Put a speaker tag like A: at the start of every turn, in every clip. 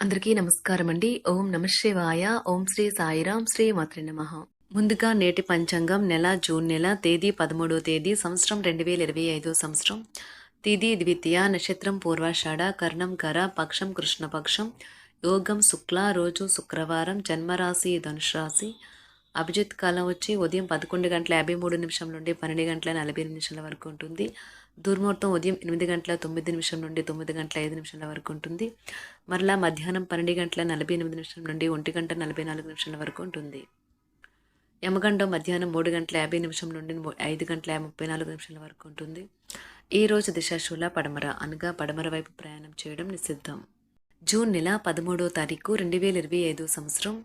A: అందరికీ నమస్కారం అండి ఓం నమశివాయ ఓం శ్రీ సాయిరాం. శ్రీ మాత్రి నమ. ముందుగా నేటి పంచాంగం నెల జూన్ నెల తేదీ పదమూడో తేదీ సంవత్సరం రెండు వేల ఇరవై ఐదో సంవత్సరం. తిది ద్వితీయ నక్షత్రం పూర్వాషాఢ కర్ణం కర పక్షం కృష్ణపక్షం. యోగం శుక్ల రోజు శుక్రవారం జన్మరాశి ధనుష్ రాశి. అభిజిత్ కాలం వచ్చి ఉదయం పదకొండు గంటల యాభై మూడు నిమిషం నుండి పన్నెండు గంటల నలభై నిమిషాల వరకు ఉంటుంది. దుర్ముహూర్తం ఉదయం ఎనిమిది గంటల తొమ్మిది నిమిషం నుండి తొమ్మిది గంటల ఐదు నిమిషాల వరకు ఉంటుంది. మరలా మధ్యాహ్నం పన్నెండు గంటల నలభై ఎనిమిది నిమిషం నుండి ఒంటి గంట నలభై నాలుగు నిమిషాల వరకు ఉంటుంది. యమగండం మధ్యాహ్నం మూడు గంటల యాభై నిమిషం నుండి ఐదు గంటల ముప్పై నాలుగు నిమిషాల వరకు ఉంటుంది. ఈ రోజు దిశాశూల పడమర అనగా పడమర వైపు ప్రయాణం చేయడం నిషిద్ధం. జూన్ నెల పదమూడో తారీఖు రెండు వేల ఇరవై ఐదో సంవత్సరం.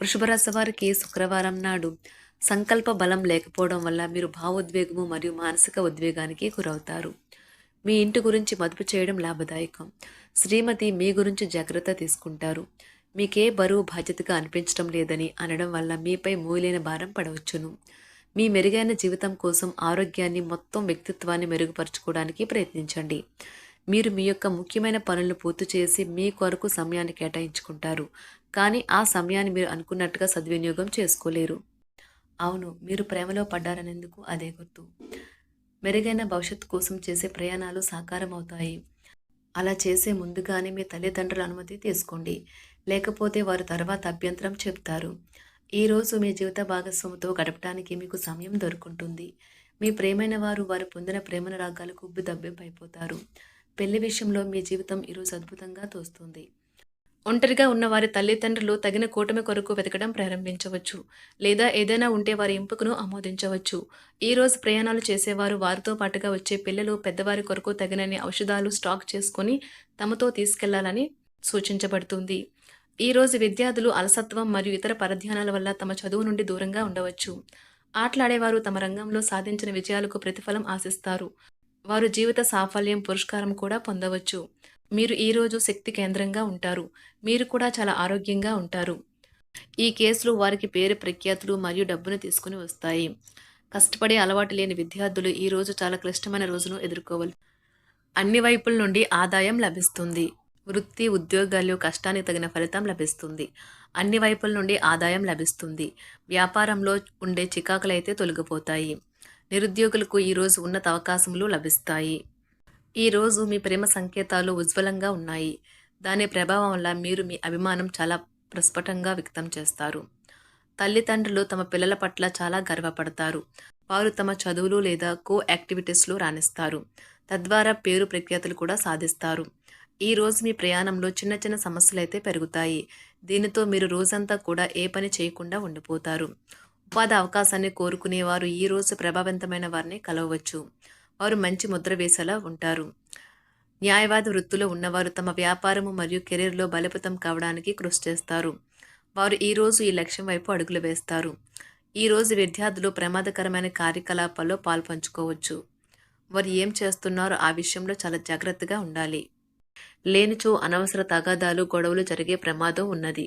A: వృషభరాశి వారికి శుక్రవారం నాడు సంకల్ప బలం లేకపోవడం వల్ల మీరు భావోద్వేగము మరియు మానసిక ఉద్వేగానికి గురవుతారు. మీ ఇంటి గురించి మదుపు చేయడం లాభదాయకం. శ్రీమతి మీ గురించి జాగ్రత్త తీసుకుంటారు. మీకే బరువు బాధ్యతగా అనిపించడం లేదని అనడం వల్ల మీపై మూలైన భారం పడవచ్చును. మీ మెరుగైన జీవితం కోసం ఆరోగ్యాన్ని మొత్తం వ్యక్తిత్వాన్ని మెరుగుపరచుకోవడానికి ప్రయత్నించండి. మీరు మీ యొక్క ముఖ్యమైన పనులను పూర్తి చేసి మీ కొరకు సమయాన్ని కేటాయించుకుంటారు. కానీ ఆ సమయాన్ని మీరు అనుకున్నట్టుగా సద్వినియోగం చేసుకోలేరు. అవును మీరు ప్రేమలో పడ్డారనేందుకు అదే గుర్తు. మెరుగైన భవిష్యత్తు కోసం చేసే ప్రయాణాలు సాకారం అవుతాయి అలా చేసే ముందుగానే మీ తల్లిదండ్రుల అనుమతి తీసుకోండి. లేకపోతే వారు తర్వాత అభ్యంతరం చెప్తారు ఈరోజు మీ జీవిత భాగస్వామితో గడపడానికి మీకు సమయం దొరుకుంటుంది. మీ ప్రేమైన వారు వారు పొందిన ప్రేమను రాగాలకు ఉబ్బి దబ్బెంపైపోతారు. పెళ్ళి విషయంలో మీ జీవితం ఈరోజు అద్భుతంగా తోస్తుంది. ఒంటరిగా ఉన్న వారి తల్లిదండ్రులు తగిన కూటమి కొరకు వెతకడం ప్రారంభించవచ్చు. లేదా ఏదైనా ఉంటే వారి ఎంపికను ఆమోదించవచ్చు. ఈరోజు ప్రయాణాలు చేసేవారు వారితో పాటుగా వచ్చే పిల్లలు పెద్దవారి కొరకు తగినన్ని ఔషధాలు స్టాక్ చేసుకొని తమతో తీసుకెళ్ళాలని సూచించబడుతుంది. ఈరోజు విద్యార్థులు అలసత్వం మరియు ఇతర పరధ్యానాల వల్ల తమ చదువు నుండి దూరంగా ఉండవచ్చు. ఆటలాడేవారు తమ రంగంలో సాధించిన విజయాలకు ప్రతిఫలం ఆశిస్తారు. వారు జీవిత సాఫల్యం పురస్కారం కూడా పొందవచ్చు. మీరు ఈ రోజు శక్తి కేంద్రంగా ఉంటారు. మీరు కూడా చాలా ఆరోగ్యంగా ఉంటారు. ఈ కేసులు వారికి పేరు ప్రఖ్యాతులు మరియు డబ్బును తీసుకుని వస్తాయి. కష్టపడే అలవాటు లేని విద్యార్థులు ఈ రోజు చాలా క్లిష్టమైన రోజును ఎదుర్కోవాలి. అన్ని వైపుల నుండి ఆదాయం లభిస్తుంది. వృత్తి ఉద్యోగాల్లో కష్టానికి తగిన ఫలితం లభిస్తుంది. అన్ని వైపుల నుండి ఆదాయం లభిస్తుంది. వ్యాపారంలో ఉండే చికాకులైతే తొలగిపోతాయి. నిరుద్యోగులకు ఈరోజు ఉన్నత అవకాశములు లభిస్తాయి. ఈ రోజు మీ ప్రేమ సంకేతాలు ఉజ్వలంగా ఉన్నాయి. దాని ప్రభావం వల్ల మీరు మీ అభిమానం చాలా ప్రస్ఫుటంగా వ్యక్తం చేస్తారు. తల్లిదండ్రులు తమ పిల్లల పట్ల చాలా గర్వపడతారు. వారు తమ చదువులు లేదా కో యాక్టివిటీస్లో రాణిస్తారు. తద్వారా పేరు ప్రఖ్యాతులు కూడా సాధిస్తారు. ఈ రోజు మీ ప్రయాణంలో చిన్న చిన్న సమస్యలు అయితే పెరుగుతాయి. దీనితో మీరు రోజంతా కూడా ఏ పని చేయకుండా ఉండిపోతారు. ఉపాధి అవకాశాన్ని కోరుకునేవారు. ఈ రోజు ప్రభావవంతమైన వారిని కలవవచ్చు. వారు మంచి ముద్ర వేసేలా ఉంటారు. న్యాయవాది వృత్తిలో ఉన్నవారు తమ వ్యాపారము మరియు కెరీర్లో బలపతం కావడానికి కృషి చేస్తారు. వారు ఈ రోజు ఈ లక్ష్యం వైపు అడుగులు వేస్తారు. ఈ రోజు విద్యార్థులు ప్రమాదకరమైన కార్యకలాపాల్లో పాల్పంచుకోవచ్చు. వారు ఏం చేస్తున్నారో ఆ విషయంలో చాలా జాగ్రత్తగా ఉండాలి. లేనిచో అనవసర తగాదాలు గొడవలు జరిగే ప్రమాదం ఉన్నది.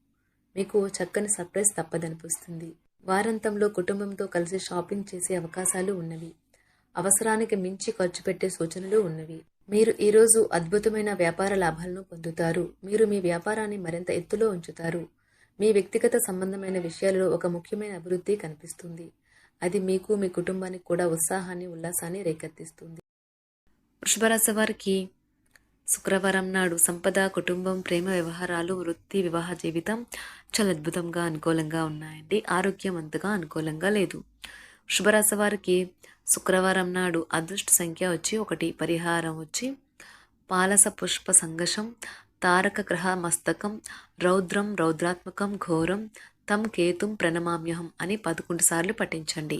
A: మీకు చక్కని సర్ప్రైజ్ తప్పదనిపిస్తుంది. వారాంతంలో కుటుంబంతో కలిసి షాపింగ్ చేసే అవకాశాలు ఉన్నవి. అవసరానికి మించి ఖర్చు పెట్టే సూచనలు ఉన్నవి. మీరు ఈరోజు అద్భుతమైన వ్యాపార లాభాలను పొందుతారు. మీరు మీ వ్యాపారాన్ని మరింత ఎత్తులో ఉంచుతారు. మీ వ్యక్తిగత సంబంధమైన విషయాలలో ఒక ముఖ్యమైన అభివృద్ధి కనిపిస్తుంది. అది మీకు మీ కుటుంబానికి కూడా ఉత్సాహాన్ని ఉల్లాసాన్ని రేకెత్తిస్తుంది. వృషభరాశి వారికి శుక్రవారం నాడు సంపద కుటుంబం ప్రేమ వ్యవహారాలు వృత్తి వివాహ జీవితం చాలా అద్భుతంగా అనుకూలంగా ఉన్నాయండి. ఆరోగ్యం అంతగా అనుకూలంగా లేదు. శుభరాశి వారికి శుక్రవారం నాడు అదృష్ట సంఖ్య వచ్చి ఒకటి పరిహారం వచ్చి పాలస పుష్ప సంఘషం తారక గ్రహ మస్తకం రౌద్రం రౌద్రాత్మకం ఘోరం తం కేతుం ప్రణమామ్యహం అని పదకొండు సార్లు పఠించండి.